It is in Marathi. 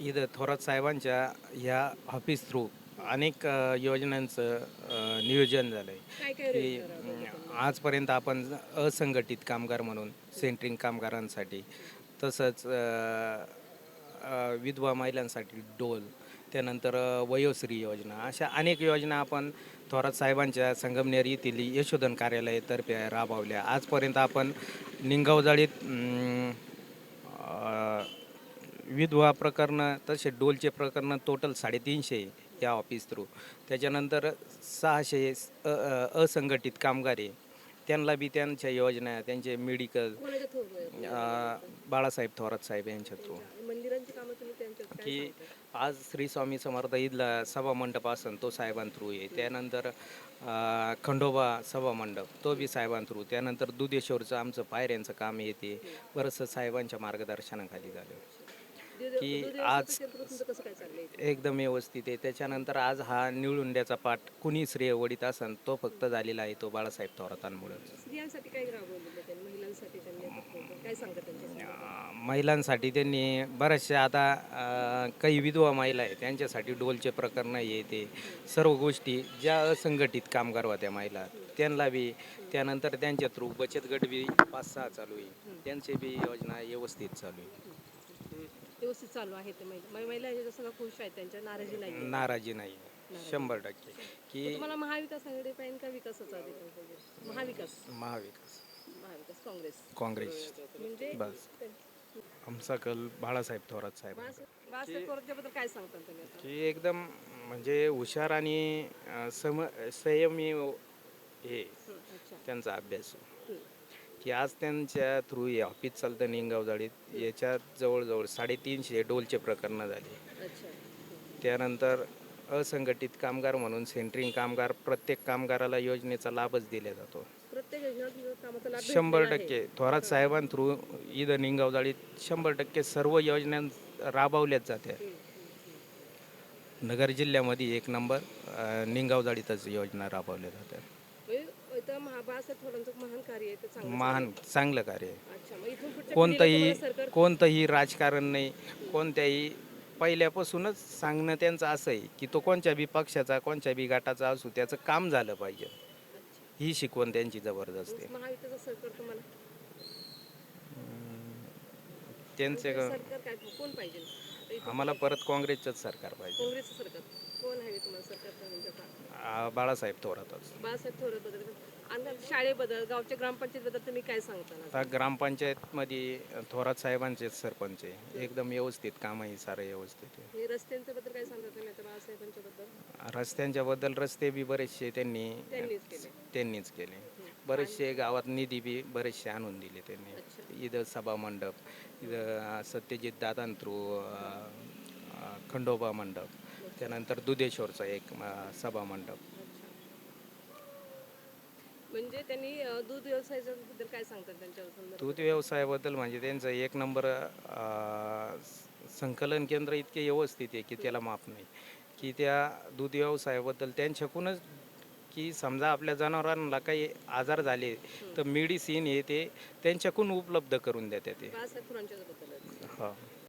इथं थोरात साहेबांच्या ह्या ऑफिस थ्रू अनेक अ, योजनांचं अ, नियोजन झालं आहे काय काय की योजना राबवल्या अं, आजपर्यंत आपण असंघटित कामगार म्हणून सेंट्रिंग कामगारांसाठी तसंच अ, अ, विधवा महिलांसाठी डोल त्यानंतर अ, वयोश्री योजना अशा अनेक योजना आपण थोरात साहेबांच्या संगमनेर येथील यशोधन कार्यालयातर्फे राबवल्या. आजपर्यंत आपण निंगावजाळीत अ, विधवा प्रकरणं तसे डोलचे प्रकरणं टोटल साडेतीनशे या ऑफिस थ्रू त्याच्यानंतर सहाशे असंघटित कामगार आहे. त्यांना बी त्यांच्या योजना त्यांचे मेडिकल बाळासाहेब थोरात साहेब यांच्या थ्रू की? आज श्री स्वामी समर्थ ईदला सभा मंडप असन तो साहेबां थ्रू आहे. त्यानंतर खंडोबा सभा मंडप तो बी साहेबां थ्रू त्यानंतर दुधेश्वरचं आमचं पायऱ्यांचं काम येते. बरंचसं साहेबांच्या मार्गदर्शनाखाली झालं. की आज- एकदम व्यवस्थित आहे. त्याच्यानंतर आज हा निवडुंड्याचा पाठ कुणी श्रेय वडीत असन तो फक्त झालेला आहे तो बाळासाहेब थोरातांमुळे. महिलांसाठी त्यांनी बऱ्याचशा आता काही विधवा महिला आहे त्यांच्यासाठी डोलचे प्रकरण हे ते सर्व गोष्टी ज्या असंघटित कामगार होत्या महिला त्यांना बी त्यानंतर त्यांच्या थ्रू बचत गट बी पाच सहा चालू आहे. त्यांचे बी योजना व्यवस्थित चालू आहे. व्यवस्थित चालू आहे ते महिला. मै- महिला ह्याच्या सगळं खुश आहेत त्यांच्या नाराजी नाही नाराजी नाही शंभर टक्के. की तुम्हाला महाविकास आघाडी पाहिजे का विकासाचा अधिकार पाहिजे? महाविकास. महाविकास. महाविकास काँग्रेस. काँग्रेस. म्हणजे बस. आमचा कल बाळासाहेब थोरात साहेब. बाळासाहेब थोरातच्याबद्दल काय सांगता तुम्ही आता? की एकदम म्हणजे हुशार आणि अं, सम संयमी हे हं, अच्छा. त्यांचा अभ्यास. हं. की आज त्यांच्या थ्रू हे ऑफिस चालतं निंगावजाळीत याच्यात जवळजवळ साडेतीनशे डोलचे प्रकरणं झाले. त्यानंतर असंघटित कामगार म्हणून सेंट्रिंग कामगार प्रत्येक कामगाराला योजनेचा लाभच दिला जातो. प्रत्येक योजना कामाचा लाभ शंभर. टक्के. थोरात साहेबां थ्रू इथं निंगावजाळीत शंभर टक्के सर्व योजना राबवल्याच जात्या. नगर जिल्ह्यामध्ये एक नंबर अं, निंगावजाळीतच योजना राबवल्या जातात बाळासाहेब थोरांचं महान कार्य आहे ते चांगलं महान चांगलं कार्य आहे. अच्छा मग इथून पुढच्या कोणतंही पिढीला तुम्हाला सरकार कोणतंही राजकारण नाही कोणत्याही पहिल्यापासूनच सांगणं त्यांचं असं आहे की तो कोणत्या बी पक्षाचा कोणत्या बी गटाचा असू त्याचं काम झालं पाहिजे. ही शिकवण त्यांची जबरदस्त आहे. महाविकास सरकार तुम्हाला? त्यांचे ग- सरकार काय कोण पाहिजे? आम्हाला परत काँग्रेसचंच सरकार पाहिजे. काँग्रेसचं सरकार. कोण हवे तुम्हाला सरकार आता आ, बाळासाहेब थोरातच. बाळासाहेब थोरात बद्दल आणि शाळेबद्दल गावच्या ग्रामपंचायतबद्दल तुम्ही काय सांगता? ना आता ग्रामपंचायतमध्ये थोरात साहेबांचे सरपंच आहे. एकदम व्यवस्थित काम आहे सारं व्यवस्थित आहे. हे रस्त्यांच्या बद्दल काय सांगता तुम्ही आता बाळासाहेबांच्या बद्दल? रस्त्यांच्या बद्दल रस्ते बी बरेचसे त्यांनी त्यांनीच केले. त्यांनीच केले. बरेचसे गावात निधी बी बरेचसे आणून दिले त्यांनी. इथं सभा मंडप इथं सत्यजित दादां थ्रू खंडोबा मंडप त्यानंतर दुधेश्वरचा एक सभा मंडप. म्हणजे त्यांनी दूध व्यवसायाच्या बद्दल काय सांगतात त्यांच्या संदर्भात? दूध व्यवसायाबद्दल म्हणजे त्यांचं एक नंबर संकलन केंद्र इतके व्यवस्थित आहे की त्याला माप नाही. की त्या दूध व्यवसायाबद्दल त्यांच्याकडूनच की समजा आपल्या जनावरांना काही आजार झाले तर मेडिसिन हे ते त्यांच्याकडून उपलब्ध करून देतात ते. बाळासाहेब थोरांच्या हा.